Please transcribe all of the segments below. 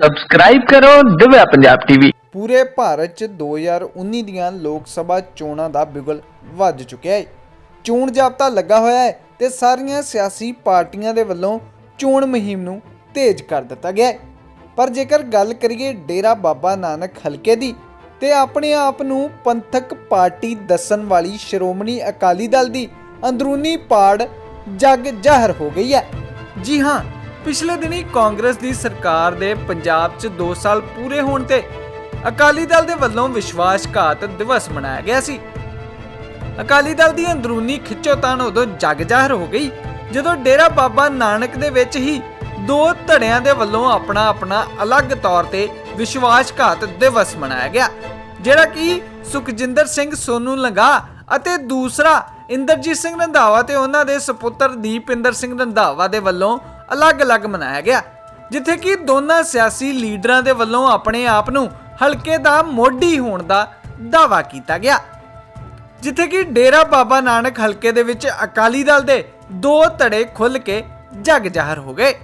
Subscribe ਕਰੋ Divya Punjab TV ਪੂਰੇ ਭਾਰਤ 'ਚ 2019 ਦੀਆਂ ਲੋਕ ਸਭਾ ਚੋਣਾਂ ਦਾ ਬਿਗਲ ਵੱਜ ਚੁੱਕਿਆ ਹੈ ਚੋਣ ਜਾਬਤਾ ਲੱਗਾ ਹੋਇਆ ਹੈ ਤੇ ਸਾਰੀਆਂ ਸਿਆਸੀ ਪਾਰਟੀਆਂ ਦੇ ਵੱਲੋਂ ਚੋਣ ਮੁਹਿੰਮ ਨੂੰ ਤੇਜ਼ ਕਰ ਦਿੱਤਾ ਗਿਆ ਹੈ ਪਰ ਜੇਕਰ ਗੱਲ ਕਰੀਏ ਡੇਰਾ ਬਾਬਾ ਨਾਨਕ ਹਲਕੇ ਦੀ ਤੇ ਆਪਣੇ ਆਪ ਨੂੰ ਪੰਥਕ ਪਾਰਟੀ ਦੱਸਣ ਵਾਲੀ ਸ਼੍ਰੋਮਣੀ ਅਕਾਲੀ ਦਲ ਦੀ ਅੰਦਰੂਨੀ ਪਾੜ ਜਗ ਜ਼ਾਹਰ ਹੋ ਗਈ ਹੈ। ਜੀ ਹਾਂ ਪਿਛਲੇ ਦਿਨੀ ਕਾਂਗਰਸ ਦੀ ਸਰਕਾਰ ਦੇ ਪੰਜਾਬ 'ਚ 2 ਸਾਲ ਪੂਰੇ ਹੋਣ ਤੇ ਅਕਾਲੀ ਦਲ ਦੇ ਵੱਲੋਂ ਵਿਸ਼ਵਾਸਘਾਤ ਦਿਵਸ ਮਨਾਇਆ ਗਿਆ ਸੀ। ਅਕਾਲੀ ਦਲ ਦੀ ਅੰਦਰੂਨੀ ਖਿੱਚੋਤਾਣ ਉਦੋਂ ਜਗ ਜ਼ਾਹਰ ਹੋ ਗਈ, ਜਦੋਂ ਡੇਰਾ ਬਾਬਾ ਨਾਨਕ ਦੇ ਵਿੱਚ ਹੀ ਦੋ ਧੜਿਆਂ ਦੇ ਵੱਲੋਂ ਆਪਣਾ ਆਪਣਾ ਅਲੱਗ ਤੌਰ ਤੇ ਵਿਸ਼ਵਾਸਘਾਤ ਦਿਵਸ ਮਨਾਇਆ ਗਿਆ, ਜਿਹੜਾ ਕਿ ਸੁਖਜਿੰਦਰ ਸਿੰਘ ਸੋਨੂ ਲੰਗਾ ਅਤੇ ਦੂਸਰਾ ਇੰਦਰਜੀਤ ਸਿੰਘ ਰੰਧਾਵਾ ਤੇ ਉਹਨਾਂ ਦੇ ਸੁਪੁੱਤਰ ਦੀਪਿੰਦਰ ਸਿੰਘ ਰੰਧਾਵਾ ਦੇ ਵੱਲੋਂ ਅਲੱਗ-ਅਲੱਗ ਮਨਾਇਆ ਗਿਆ, ਜਿੱਥੇ ਕਿ ਦੋਨਾਂ ਸਿਆਸੀ ਲੀਡਰਾਂ ਦੇ ਵੱਲੋਂ ਆਪਣੇ ਆਪ ਨੂੰ ਹਲਕੇ ਦਾ ਮੋਢੀ ਹੋਣ ਦਾ ਦਾਅਵਾ ਕੀਤਾ ਗਿਆ, ਜਿੱਥੇ ਕਿ ਡੇਰਾ ਬਾਬਾ ਨਾਨਕ ਹਲਕੇ ਦੇ ਵਿੱਚ ਅਕਾਲੀ ਦਲ ਦੇ ਦੋ ਧੜੇ ਖੁੱਲ ਕੇ ਜਗ ਜ਼ਾਹਰ ਹੋ ਗਏ।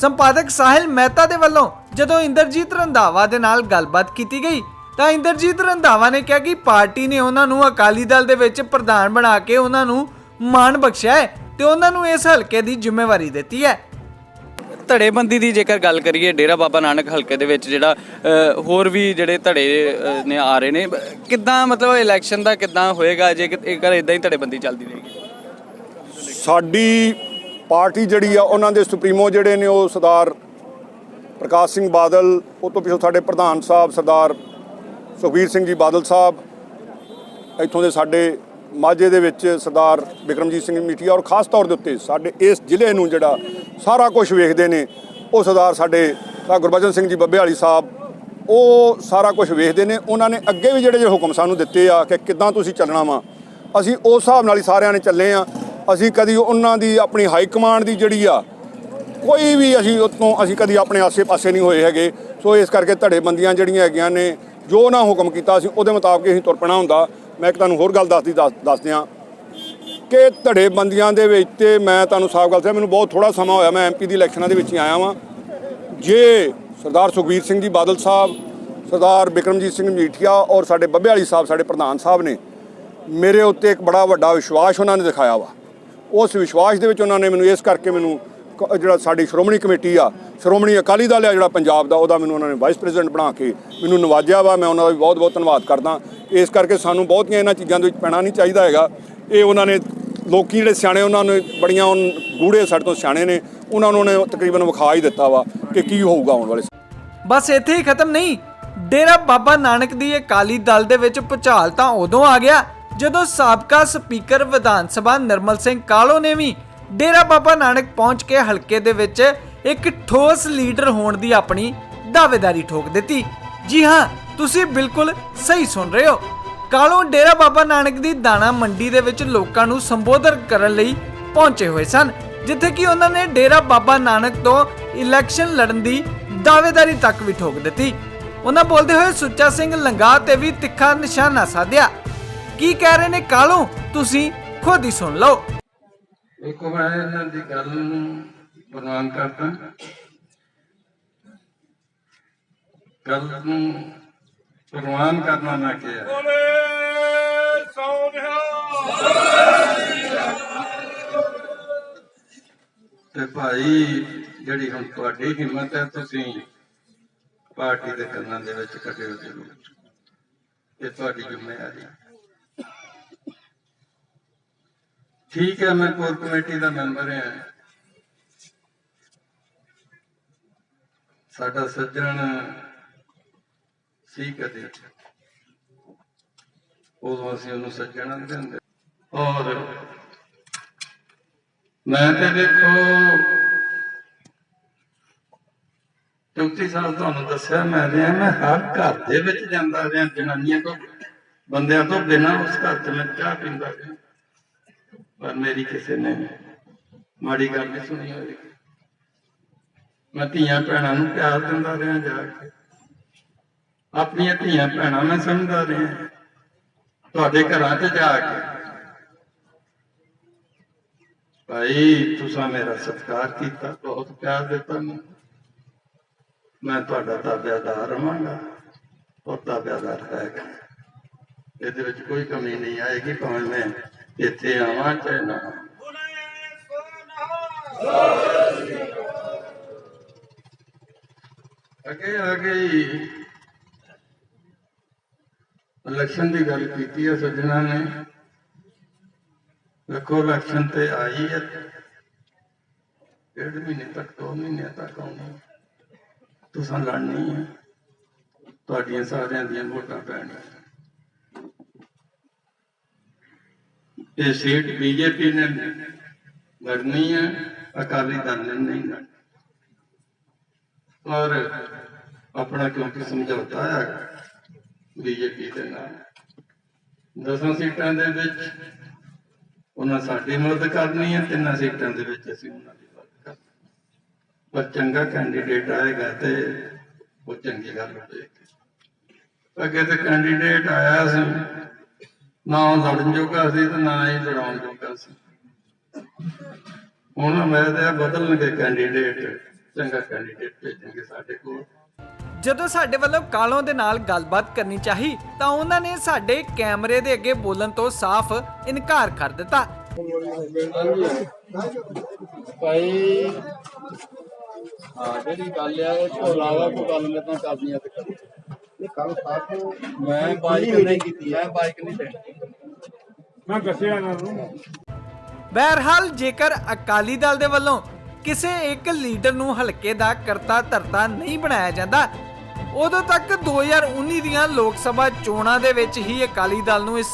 ਸੰਪਾਦਕ ਸਾਹਿਲ ਮਹਿਤਾ ਦੇ ਵੱਲੋਂ ਜਦੋਂ ਇੰਦਰਜੀਤ ਰੰਧਾਵਾ ਦੇ ਨਾਲ ਗੱਲਬਾਤ ਕੀਤੀ ਗਈ, ਤਾਂ ਇੰਦਰਜੀਤ ਰੰਧਾਵਾ ਨੇ ਕਿਹਾ ਕਿ ਪਾਰਟੀ ਨੇ ਉਹਨਾਂ ਨੂੰ ਅਕਾਲੀ ਦਲ ਦੇ ਵਿੱਚ ਪ੍ਰਧਾਨ ਬਣਾ ਕੇ ਉਹਨਾਂ ਨੂੰ ਮਾਣ ਬਖਸ਼ਿਆ ਹੈ। ਤੇ ਉਹਨਾਂ ਨੂੰ ਇਸ ਹਲਕੇ ਦੀ ਜ਼ਿੰਮੇਵਾਰੀ ਦਿੱਤੀ ਹੈ। ਧੜੇਬੰਦੀ ਦੀ ਜੇਕਰ ਗੱਲ ਕਰੀਏ ਡੇਰਾ ਬਾਬਾ ਨਾਨਕ ਹਲਕੇ ਦੇ ਵਿੱਚ ਜਿਹੜਾ ਹੋਰ ਵੀ ਜਿਹੜੇ ਧੜੇ ਨੇ ਆ ਰਹੇ ਨੇ ਕਿੱਦਾਂ ਮਤਲਬ ਇਲੈਕਸ਼ਨ ਦਾ ਕਿੱਦਾਂ ਹੋਏਗਾ? ਜੇਕਰ ਇਦਾਂ ਹੀ ਧੜੇਬੰਦੀ ਚੱਲਦੀ ਰਹੇਗੀ। ਸਾਡੀ ਪਾਰਟੀ ਜਿਹੜੀ ਆ ਉਹਨਾਂ ਦੇ ਸੁਪਰੀਮੋ ਜਿਹੜੇ ਨੇ ਉਹ ਸਰਦਾਰ ਪ੍ਰਕਾਸ਼ ਸਿੰਘ ਬਾਦਲ ਉਹ ਤੋਂ ਪਿੱਛੋਂ ਸਾਡੇ ਪ੍ਰਧਾਨ ਸਾਹਿਬ ਸਰਦਾਰ ਸੁਖਬੀਰ ਸਿੰਘ ਜੀ ਬਾਦਲ ਸਾਹਿਬ ਇੱਥੋਂ ਦੇ ਸਾਡੇ ਮਾਝੇ ਦੇ ਵਿੱਚ ਸਰਦਾਰ ਬਿਕਰਮਜੀਤ ਸਿੰਘ ਮੀਠੀਆ ਔਰ ਖਾਸ ਤੌਰ ਦੇ ਉੱਤੇ ਸਾਡੇ ਇਸ ਜ਼ਿਲ੍ਹੇ ਨੂੰ ਜਿਹੜਾ ਸਾਰਾ ਕੁਝ ਵੇਖਦੇ ਨੇ, ਉਹ ਸਰਦਾਰ ਸਾਡੇ ਗੁਰਬਚਨ ਸਿੰਘ ਜੀ ਬੱਬੇ ਵਾਲੀ ਸਾਹਿਬ, ਉਹ ਸਾਰਾ ਕੁਝ ਵੇਖਦੇ ਨੇ। ਉਹਨਾਂ ਨੇ ਅੱਗੇ ਵੀ ਜਿਹੜੇ ਹੁਕਮ ਸਾਨੂੰ ਦਿੱਤੇ ਆ ਕਿ ਕਿੱਦਾਂ ਤੁਸੀਂ ਚੱਲਣਾ ਵਾ, ਅਸੀਂ ਉਸ ਹਿਸਾਬ ਨਾਲ ਹੀ ਸਾਰਿਆਂ ਨੇ ਚੱਲੇ ਆ। ਅਸੀਂ ਕਦੀ ਉਹਨਾਂ ਦੀ ਆਪਣੀ ਹਾਈ ਕਮਾਂਡ ਦੀ ਜਿਹੜੀ ਆ, ਕੋਈ ਵੀ ਅਸੀਂ ਉਤੋਂ ਅਸੀਂ ਕਦੀ ਆਪਣੇ ਆਸੇ-ਪਾਸੇ ਨਹੀਂ ਹੋਏ ਹੈਗੇ। ਸੋ ਇਸ ਕਰਕੇ ਧੜੇਬੰਦੀਆਂ ਜਿਹੜੀਆਂ ਹੈਗੀਆਂ ਨੇ, ਜੋ ਉਹਨਾਂ ਹੁਕਮ ਕੀਤਾ ਸੀ, ਉਹਦੇ ਮੁਤਾਬਕ ਅਸੀਂ ਤੁਰ ਪੈਣਾ ਹੁੰਦਾ। ਮੈਂ ਇੱਕ ਤੁਹਾਨੂੰ ਹੋਰ ਗੱਲ ਦੱਸਦੀ ਦੱਸ ਦੱਸ ਕਿ ਧੜੇਬੰਦੀਆਂ ਦੇ ਵਿੱਚ ਤੇ ਮੈਂ ਤੁਹਾਨੂੰ ਸਾਫ਼ ਗੱਲ ਦੱਸਿਆ ਮੈਨੂੰ ਬਹੁਤ ਥੋੜਾ ਸਮਾਂ ਹੋਇਆ, ਮੈਂ ਐਮਪੀ ਦੀ ਇਲੈਕਸ਼ਨਾਂ ਦੇ ਵਿੱਚ ਹੀ ਆਇਆ ਵਾਂ। ਜੇ ਸਰਦਾਰ ਸੁਖਬੀਰ ਸਿੰਘ ਜੀ ਬਾਦਲ ਸਾਹਿਬ, ਸਰਦਾਰ ਬਿਕਰਮਜੀਤ ਸਿੰਘ ਮਜੀਠੀਆ ਔਰ ਸਾਡੇ ਬੱਬੇ ਵਾਲੀ ਸਾਹਿਬ, ਸਾਡੇ ਪ੍ਰਧਾਨ ਸਾਹਿਬ ਨੇ ਮੇਰੇ ਉੱਤੇ ਇੱਕ ਬੜਾ ਵੱਡਾ ਵਿਸ਼ਵਾਸ ਉਹਨਾਂ ਨੇ ਦਿਖਾਇਆ ਵਾ। ਉਸ ਵਿਸ਼ਵਾਸ ਦੇ ਵਿੱਚ ਉਹਨਾਂ ਨੇ ਮੈਨੂੰ ਇਸ ਕਰਕੇ ਮੈਨੂੰ ਕ- ਜਿਹੜਾ ਸਾਡੀ ਸ਼੍ਰੋਮਣੀ ਕਮੇਟੀ ਆ, ਸ਼੍ਰੋਮਣੀ ਅਕਾਲੀ ਦਲ ਆ ਜਿਹੜਾ ਪੰਜਾਬ ਦਾ, ਉਹਦਾ ਮੈਨੂੰ ਉਹਨਾਂ ਨੇ ਵਾਈਸ ਪ੍ਰੈਜ਼ੀਡੈਂਟ ਬਣਾ ਕੇ ਮੈਨੂੰ ਨਵਾਜਿਆ ਵਾ। ਮੈਂ ਉਹਨਾਂ ਦਾ ਵੀ ਬਹੁਤ ਬਹੁਤ ਧੰਨਵਾਦ ਕਰਦਾ। ਇਸ ਕਰਕੇ ਸਾਨੂੰ ਬਹੁਤੀਆਂ ਇਹਨਾਂ ਚੀਜ਼ਾਂ ਦੇ ਵਿੱਚ ਪੈਣਾ ਨਹੀਂ ਚਾਹੀਦਾ ਹੈਗਾ। ਇਹ ਉਹਨਾਂ ਨੇ ਲੋਕੀ ਜਿਹੜੇ ਸਿਆਣੇ ਉਹਨਾਂ ਨੇ ਬੜੀਆਂ ਗੂੜੇ ਸਾਡੇ ਤੋਂ ਸਿਆਣੇ ਨੇ, ਉਹਨਾਂ ਨੂੰ ਉਹਨੇ ਤਕਰੀਬਨ ਵਿਖਾ ਹੀ ਦਿੱਤਾ ਵਾ ਕਿ ਕੀ ਹੋਊਗਾ ਆਉਣ ਵਾਲੇ ਬਸ ਇੱਥੇ ਹੀ ਖਤਮ ਨਹੀਂ, ਡੇਰਾ ਬਾਬਾ ਨਾਨਕ ਦੀ ਅਕਾਲੀ ਦਲ ਦੇ ਵਿੱਚ ਭੁਚਾਲ ਤਾਂ ਉਦੋਂ ਆ ਗਿਆ ਜਦੋਂ ਸਾਬਕਾ ਸਪੀਕਰ ਵਿਧਾਨ ਸਭਾ ਨਰਮਲ ਸਿੰਘ ਕਾਲੋ ਨੇ ਵੀ ਡੇਰਾ ਬਾਬਾ ਨਾਨਕ ਪਹੁੰਚ ਕੇ ਹਲਕੇ ਦੇ ਵਿੱਚ ਇੱਕ ਠੋਸ ਲੀਡਰ ਹੋਣ ਦੀ ਆਪਣੀ ਦਾਅਵੇਦਾਰੀ ਠੋਕ ਦਿੱਤੀ। ਜੀ ਹਾਂ ਤੁਸੀਂ ਬਿਲਕੁਲ ਸਹੀ ਸੁਣ ਰਹੇ ਹੋ। ਕਾਲੋ ਡੇਰਾ ਬਾਬਾ ਨਾਨਕ ਦੀ ਦਾਣਾ ਮੰਡੀ ਦੇ ਵਿੱਚ ਲੋਕਾਂ ਨੂੰ ਸੰਬੋਧਨ ਕਰਨ ਲਈ ਪਹੁੰਚੇ ਹੋਏ ਸਨ, ਜਿੱਥੇ ਕਿ ਉਹਨਾਂ ਨੇ ਡੇਰਾ ਬਾਬਾ ਨਾਨਕ ਤੋਂ ਇਲੈਕਸ਼ਨ ਲੜਨ ਦੀ ਦਾਅਵੇਦਾਰੀ ਤੱਕ ਵੀ ਠੋਕ ਦਿੱਤੀ। ਉਹਨਾਂ ਬੋਲਦੇ ਹੋਏ ਸੁੱਚਾ ਸਿੰਘ ਲੰਗਾ ਤੇ ਵੀ ਤਿੱਖਾ ਨਿਸ਼ਾਨਾ ਸਾਧਿਆ। ਕੀ ਕਹਿ ਰਹੇ ਨੇ ਕਾਲੋ? ਤੁਸੀਂ ਖੁਦ ਹੀ ਸੁਣ ਲਓ। ਦੇਖੋ ਮੈਂ ਇਹਨਾਂ ਦੀ ਗੱਲ ਪ੍ਰਵਾਨ ਕਰਦਾ। ਗੱਲ ਨੂੰ ਪ੍ਰਵਾਨ ਕਰਨਾ ਨਾ ਕਿਹਾ ਤੇ ਭਾਈ ਜਿਹੜੀ ਹੁਣ ਤੁਹਾਡੀ ਹਿੰਮਤ ਹੈ ਤੁਸੀਂ ਪਾਰਟੀ ਦੇ ਕੰਨਾਂ ਦੇ ਵਿੱਚ ਕੱਢਿਓ ਜ਼ਰੂਰ। ਇਹ ਤੁਹਾਡੀ ਜ਼ਿੰਮੇਵਾਰੀ ਹੈ। ਠੀਕ ਹੈ ਮੈਂ ਕੋਰ ਕਮੇਟੀ ਦਾ ਮੈਂਬਰ ਹਾਂ। ਸਾਡਾ ਸੱਜਣ ਸੀ ਕਦੇ ਉਦੋਂ ਅਸੀਂ ਉਹਨੂੰ ਸੱਜਣ ਆਂਦੇ ਹੁੰਦੇ ਔਰ ਮੈਂ ਤੇ ਦੇਖੋ 34 ਸਾਲ ਤੁਹਾਨੂੰ ਦੱਸਿਆ, ਮੈਂ ਰਿਹਾ ਮੈਂ ਹਰ ਘਰ ਦੇ ਵਿੱਚ ਜਾਂਦਾ ਰਿਹਾ, ਜਨਾਨੀਆਂ ਤੋਂ, ਬੰਦਿਆਂ ਤੋਂ ਬਿਨਾਂ ਉਸ ਘਰ 'ਚ ਮੈਂ ਚਾਹ ਪੀਂਦਾ ਰਿਹਾ। ਪਰ ਮੇਰੀ ਕਿਸੇ ਨੇ ਮਾੜੀ ਗੱਲ ਨਹੀਂ ਸੁਣੀ ਹੋਈ। ਮੈਂ ਧੀਆਂ ਭੈਣਾਂ ਨੂੰ ਪਿਆਰ ਦਿੰਦਾ ਰਿਹਾ ਜਾ ਕੇ। ਆਪਣੀਆਂ ਧੀਆਂ ਭੈਣਾਂ ਮੈਂ ਸਮਝਦਾ ਰਿਹਾ ਤੁਹਾਡੇ ਘਰਾਂ 'ਚ ਜਾ ਕੇ ਭਾਈ ਤੁਸੀਂ ਮੇਰਾ ਸਤਿਕਾਰ ਕੀਤਾ ਬਹੁਤ ਪਿਆਰ ਦਿੱਤਾ ਮੈਨੂੰ ਮੈਂ ਤੁਹਾਡਾ ਤਾਬਿਆਦਾਰ ਰਵਾਂਗਾ ਉਹ ਤਾਬਿਆਦਾਰ ਹੈਗਾ ਇਹਦੇ ਵਿੱਚ ਕੋਈ ਕਮੀ ਨਹੀਂ ਆਏਗੀ ਭਾਵੇਂ ਮੈਂ ਇੱਥੇ ਆਵਾਂ ਚਾਹੇ ਨਾ ਆਵਾਂ। ਅੱਗੇ ਆ ਗਈ ਇਲੈਕਸ਼ਨ ਦੀ ਗੱਲ ਕੀਤੀ ਹੈ ਸੱਜਣਾ ਨੇ ਵੇਖੋ ਇਲੈਕਸ਼ਨ ਤੇ ਆਈ ਹੈ ਡੇਢ ਮਹੀਨੇ ਤੱਕ ਦੋ ਮਹੀਨੇ ਤੱਕ ਆਉਣੀ ਤੁਸੀਂ ਲੜਨੀ ਹੈ ਤੁਹਾਡੀਆਂ ਸਾਰਿਆਂ ਦੀਆਂ ਵੋਟਾਂ ਪੈਣੀਆਂ ਇਹ ਸੀਟ ਬੀਜੇਪੀ ਨੇ ਲੜਨੀ ਹੈ ਅਕਾਲੀ ਦਲ ਨੇ ਨਹੀਂ ਲੜਨੀ ਔਰ ਆਪਣਾ ਕਿਉਂਕਿ ਸਮਝੌਤਾ ਹੈ ਬੀਜੇਪੀ ਦੇ ਨਾਲ। ਦਸਾਂ ਸੀਟਾਂ ਦੇ ਵਿੱਚ ਉਹਨਾਂ ਸਾਡੀ ਮਦਦ ਕਰਨੀ ਹੈ, ਤਿੰਨਾਂ ਸੀਟਾਂ ਦੇ ਵਿੱਚ ਅਸੀਂ ਉਹਨਾਂ ਦੀ ਮਦਦ ਕਰਨੀ ਪਰ ਚੰਗਾ ਕੈਂਡੀਡੇਟ ਆਏਗਾ ਤੇ ਉਹ ਚੰਗੀ ਗੱਲ ਹੋਏਗੀ ਅੱਗੇ ਤੇ ਕੈਂਡੀਡੇਟ ਆਇਆ ਸੀ, ਨਾ ਉਹ ਲੜਨ ਜੋਗਾ ਸੀ ਤੇ ਨਾ ਹੀ ਲੜਾਉਣ ਜੋਗਾ ਸੀ। ਹੁਣ ਮੈਂ ਤੇ ਬਦਲਣਗੇ ਕੈਂਡੀਡੇਟ ਚੰਗਾ ਕੈਂਡੀਡੇਟ ਭੇਜਣਗੇ ਸਾਡੇ ਕੋਲ। ਜਦੋਂ ਸਾਡੇ ਵੱਲੋਂ ਕਾਲੋਂ ਦੇ ਨਾਲ ਗੱਲਬਾਤ ਕਰਨੀ ਚਾਹੀ ਤਾਂ ਉਹਨਾਂ ਨੇ ਸਾਡੇ ਕੈਮਰੇ ਦੇ ਅੱਗੇ ਬੋਲਣ ਤੋਂ ਸਾਫ਼ ਇਨਕਾਰ ਕਰ ਦਿੱਤਾ। ਭਾਈ ਹਾਂ ਜਿਹੜੀ ਗੱਲ ਆ ਉਹ ਤੋਂ ਇਲਾਵਾ ਕੋਈ ਗੱਲ ਮੇਰੇ ਨਾਲ ਕਰਨੀ ਆ ਤੇ ਕਰੋ ਇਹ ਕੱਲ ਤੱਕ ਮੈਂ ਬਾਈਕ ਨਹੀਂ ਕੀਤੀ ਮੈਂ ਬਾਈਕ ਨਹੀਂ ਲੈਣੀ। ਬਹਰਹਾਲ ਜੇਕਰ ਅਕਾਲੀ ਦਲ ਦੇ ਵੱਲੋਂ ਕਿਸੇ ਇੱਕ ਲੀਡਰ ਨੂੰ ਹਲਕੇ ਦਾ ਕਰਤਾ ਧਰਤਾ ਨਹੀਂ ਬਣਾਇਆ ਜਾਂਦਾ ਉਦੋਂ ਤੱਕ 2019 ਦੀਆਂ ਲੋਕ ਸਭਾ ਚੋਣਾਂ ਦੇ ਵਿੱਚ ਹੀ ਅਕਾਲੀ ਦਲ ਨੂੰ ਇਸ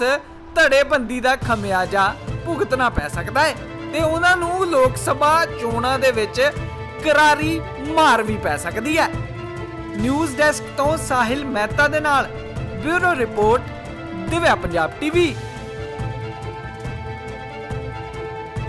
ਧੜੇਬੰਦੀ ਦਾ ਖਮਿਆਜਾ ਭੁਗਤਣਾ ਪੈ ਸਕਦਾ ਹੈ ਤੇ ਉਹਨਾਂ ਨੂੰ ਲੋਕ ਸਭਾ ਚੋਣਾਂ ਦੇ ਵਿੱਚ ਕਰਾਰੀ ਮਾਰ ਵੀ ਪੈ ਸਕਦੀ ਹੈ। ਨਿਊਜ਼ ਡੈਸਕ ਤੋਂ ਸਾਹਿਲ ਮਹਿਤਾ ਦੇ ਨਾਲ bureau report, Divya Punjab TV.